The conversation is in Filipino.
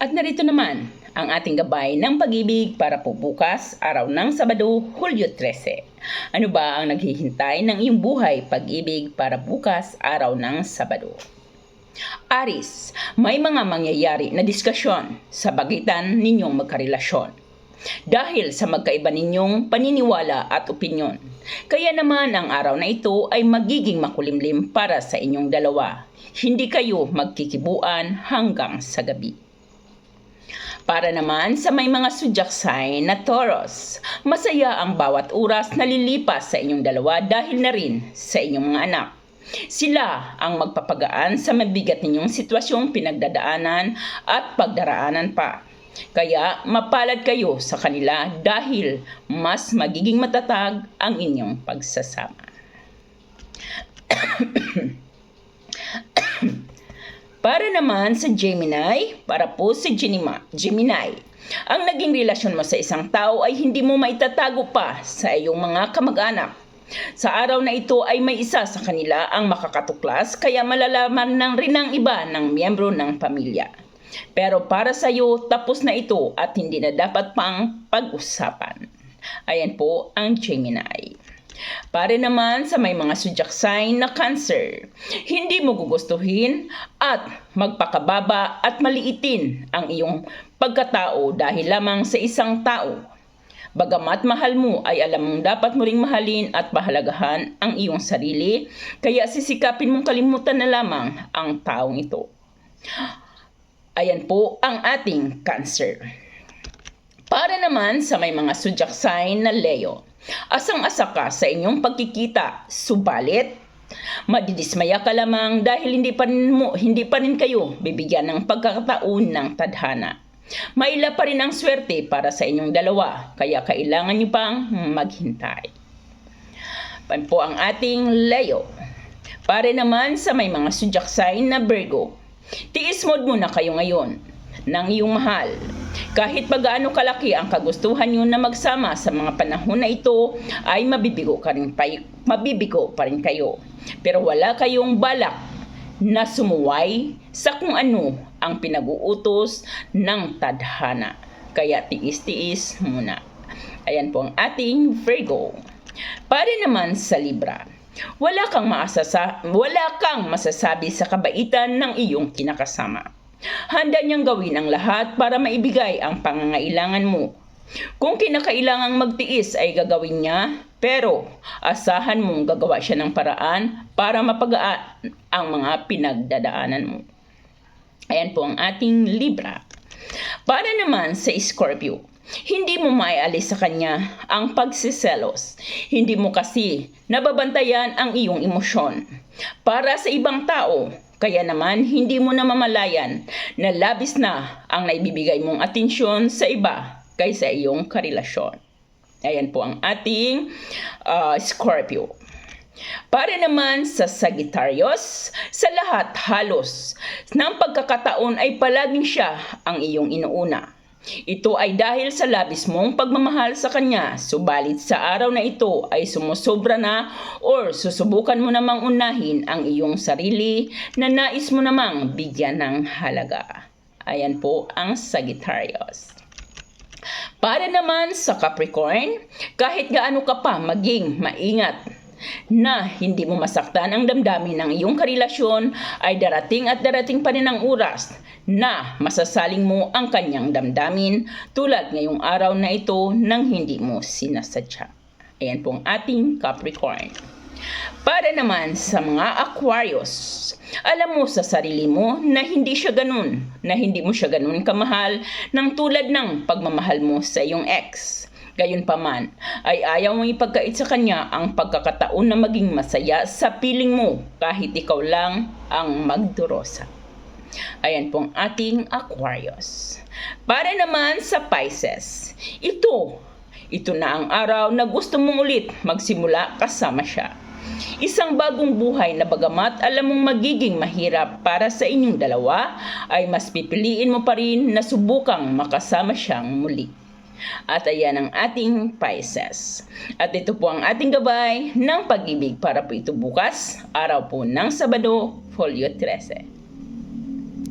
At narito naman ang ating gabay ng pag-ibig para po bukas, araw ng Sabado, Hulyo 13. Ano ba ang naghihintay ng iyong buhay pag-ibig para bukas, araw ng Sabado? Aris, may mga mangyayari na diskusyon sa bagitan ninyong magkarelasyon. Dahil sa magkaiba ninyong paniniwala at opinyon. Kaya naman ang araw na ito ay magiging makulimlim para sa inyong dalawa. Hindi kayo magkikibuan hanggang sa gabi. Para naman sa may mga sign na Taurus, masaya ang bawat oras na lilipas sa inyong dalawa dahil na rin sa inyong mga anak. Sila ang magpapagaan sa mabigat ninyong sitwasyong pinagdadaanan at pagdaraanan pa. Kaya mapalad kayo sa kanila dahil mas magiging matatag ang inyong pagsasama. Para naman sa Gemini, para po sa Gemini, Gemini, ang naging relasyon mo sa isang tao ay hindi mo maitatago pa sa iyong mga kamag-anak. Sa araw na ito ay may isa sa kanila ang makakatuklas kaya malalaman ng rin ng iba ng miyembro ng pamilya. Pero para sa iyo, tapos na ito at hindi na dapat pang pag-usapan. Ayan po ang Gemini. Pare naman sa may mga zodiac sign na cancer, hindi mo gugustuhin at magpakababa at maliitin ang iyong pagkatao dahil lamang sa isang tao. Bagamat mahal mo ay alam mong dapat mo ring mahalin at pahalagahan ang iyong sarili, kaya sisikapin mong kalimutan na lamang ang taong ito. Ayan po ang ating cancer. Para naman sa may mga sign na Leo, asang-asa ka sa inyong pagkikita, subalit madidismaya ka lamang dahil hindi pa rin mo, hindi pa rin kayo bibigyan ng pagkakataon ng tadhana. Maila pa rin ang swerte para sa inyong dalawa, kaya kailangan niyo pang maghintay. Pan po ang ating Leo. Pare naman sa may mga sign na Virgo, tiis mode muna kayo ngayon ng iyong mahal. Kahit pa gaano kalaki ang kagustuhan niyo na magsama sa mga panahon na ito, ay mabibigo, ka rin pa, mabibigo pa rin kayo. Pero wala kayong balak na sumuway sa kung ano ang pinag-uutos ng tadhana. Kaya tiis-tiis muna. Ayan po ang ating Virgo. Pare naman sa Libra. Wala kang maasasa, wala kang masasabi sa kabaitan ng iyong kinakasama. Handa niyang gawin ang lahat para maibigay ang pangangailangan mo. Kung kinakailangang magtiis ay gagawin niya, pero asahan mong gagawa siya ng paraan para mapagaan ang mga pinagdadaanan mo. Ayan po ang ating Libra. Para naman sa Scorpio, hindi mo maialis sa kanya ang pagsiselos. Hindi mo kasi nababantayan ang iyong emosyon. Para sa ibang tao, kaya naman hindi mo na mamalayan na labis na ang naibibigay mong atensyon sa iba kaysa iyong karelasyon. Ayan po ang ating uh, Scorpio. Para naman sa Sagittarius, sa lahat halos ng pagkakataon ay palaging siya ang iyong inuuna. Ito ay dahil sa labis mong pagmamahal sa kanya, subalit sa araw na ito ay sumusobra na or susubukan mo namang unahin ang iyong sarili na nais mo namang bigyan ng halaga. Ayan po ang Sagittarius. Para naman sa Capricorn, kahit gaano ka pa maging maingat na hindi mo masaktan ang damdamin ng iyong karelasyon ay darating at darating pa rin ang oras na masasaling mo ang kanyang damdamin tulad ngayong araw na ito nang hindi mo sinasadya. Ayan po ang ating Capricorn. Para naman sa mga Aquarius, alam mo sa sarili mo na hindi siya ganun, na hindi mo siya ganun kamahal ng tulad ng pagmamahal mo sa iyong ex. Gayunpaman, ay ayaw mong ipagkait sa kanya ang pagkakataon na maging masaya sa piling mo kahit ikaw lang ang magdurosa. Ayan pong ating Aquarius. Para naman sa Pisces, ito, ito na ang araw na gusto mong ulit magsimula kasama siya. Isang bagong buhay na bagamat alam mong magiging mahirap para sa inyong dalawa, ay mas pipiliin mo pa rin na subukang makasama siyang muli. At ayan ang ating Pisces. At ito po ang ating gabay ng pag-ibig para po ito bukas, araw po ng Sabado, Folio 13.